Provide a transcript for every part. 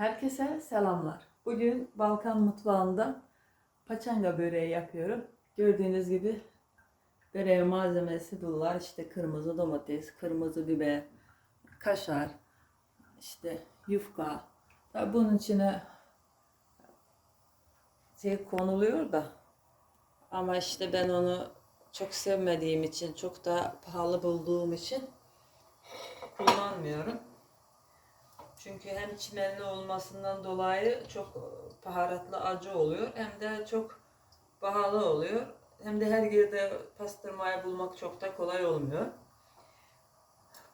Herkese selamlar. Bugün Balkan mutfağında paçanga böreği yapıyorum. Gördüğünüz gibi böreğin malzemesi bunlar. İşte kırmızı domates, kırmızı biber, kaşar, işte yufka. Tabii bunun içine şey konuluyor da ama işte ben onu çok sevmediğim için, çok da pahalı bulduğum için kullanmıyorum. Çünkü hem çimenli olmasından dolayı çok baharatlı acı oluyor hem de çok pahalı oluyor. Hem de her yerde pastırmayı bulmak çok da kolay olmuyor.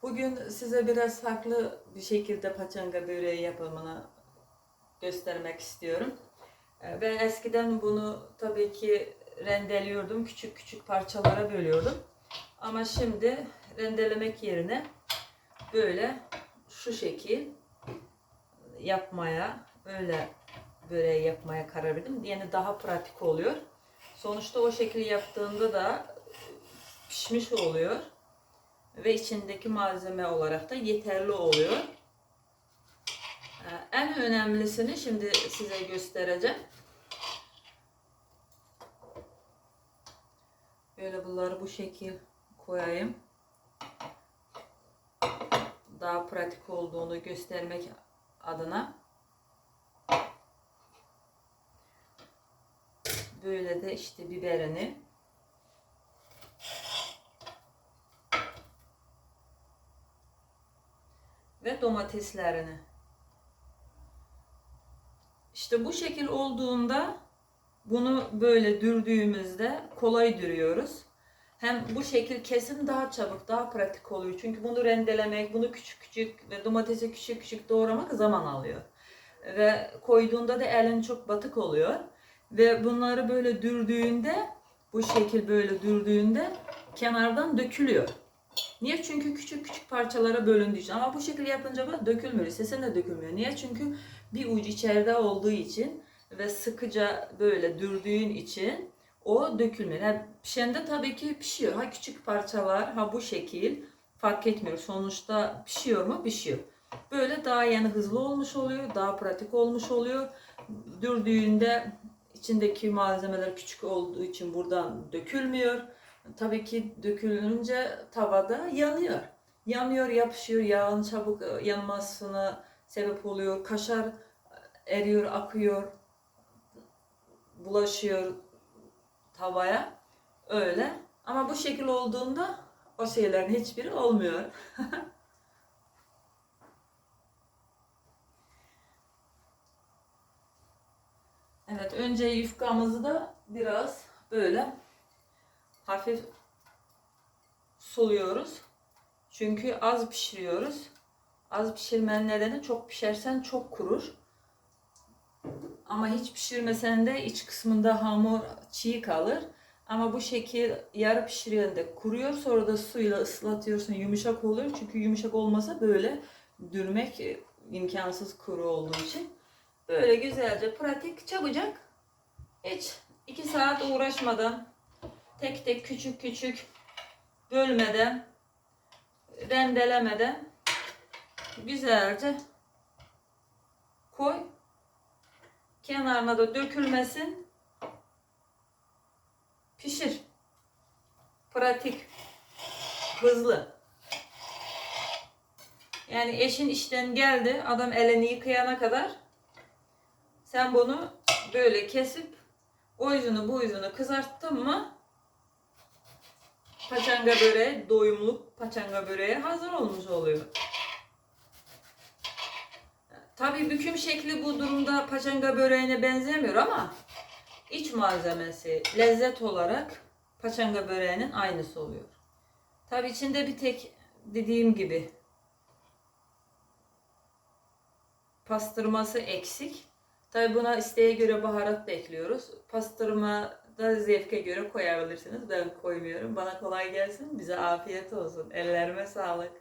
Bugün size biraz farklı bir şekilde paçanga böreği yapımını göstermek istiyorum. Ee, Ben eskiden bunu tabii ki rendeliyordum, küçük küçük parçalara bölüyordum. Ama şimdi rendelemek yerine böyle şu şekil yapmaya, öyle böreği yapmaya karar verdim. Yani daha pratik oluyor. Sonuçta o şekil yaptığında da pişmiş oluyor. Ve içindeki malzeme olarak da yeterli oluyor. Ee, En önemlisini şimdi size göstereceğim. Böyle bunları bu şekil koyayım. Daha pratik olduğunu göstermek adına. Böyle de işte biberini ve domateslerini. İşte bu şekil olduğunda bunu böyle dürdüğümüzde kolay dürüyoruz. Hem bu şekil kesim daha çabuk, daha pratik oluyor. Çünkü bunu rendelemek, bunu küçük küçük ve domatesi küçük küçük doğramak zaman alıyor. Ve koyduğunda da elin çok batık oluyor. Ve bunları böyle dürdüğünde, bu şekil böyle dürdüğünde kenardan dökülüyor. Niye? Çünkü küçük küçük parçalara bölündüğü için. Ama bu şekilde yapınca bak dökülmüyor. Sesin de dökülmüyor. Niye? Çünkü bir ucu içeride olduğu için ve sıkıca böyle dürdüğün için o dökülmüyor. Yani pişende tabii ki pişiyor. Ha küçük parçalar, ha bu şekil fark etmiyor. Sonuçta pişiyor mu? Pişiyor. Böyle daha yani hızlı olmuş oluyor, daha pratik olmuş oluyor. Dürdüğünde içindeki malzemeler küçük olduğu için buradan dökülmüyor. Tabii ki dökülünce tavada yanıyor. Yanıyor, yapışıyor, yağın çabuk e, yanmasına sebep oluyor. Kaşar eriyor, akıyor, bulaşıyor tavaya. Öyle. Ama bu şekil olduğunda o şeylerin hiçbiri olmuyor. evet, önce yufkamızı da biraz böyle hafif suluyoruz. Çünkü az pişiriyoruz. Az pişirmenin nedeni çok pişersen çok kurur. Ama hiç pişirmesen de iç kısmında hamur çiğ kalır. Ama bu şekil yarı pişirende kuruyor. Sonra da suyla ıslatıyorsun yumuşak oluyor. Çünkü yumuşak olmasa böyle dürmek e, imkansız kuru olduğu için. Böyle güzelce pratik çabucak hiç iki saat uğraşmadan tek tek küçük küçük bölmeden rendelemeden güzelce koy. Kenarına da dökülmesin. Pişir. Pratik. Hızlı. Yani eşin işten geldi. Adam elini yıkayana kadar sen bunu böyle kesip o yüzünü bu yüzünü kızarttın mı paçanga böreği, doyumluk paçanga böreği hazır olmuş oluyor. Tabii büküm şekli bu durumda paçanga böreğine benzemiyor ama iç malzemesi, lezzet olarak paçanga böreğinin aynısı oluyor. Tabii içinde bir tek dediğim gibi pastırması eksik. Tabii buna isteğe göre baharat da ekliyoruz. Pastırma da zevke göre koyabilirsiniz. Ben koymuyorum. Bana kolay gelsin. Bize afiyet olsun. Ellerime sağlık.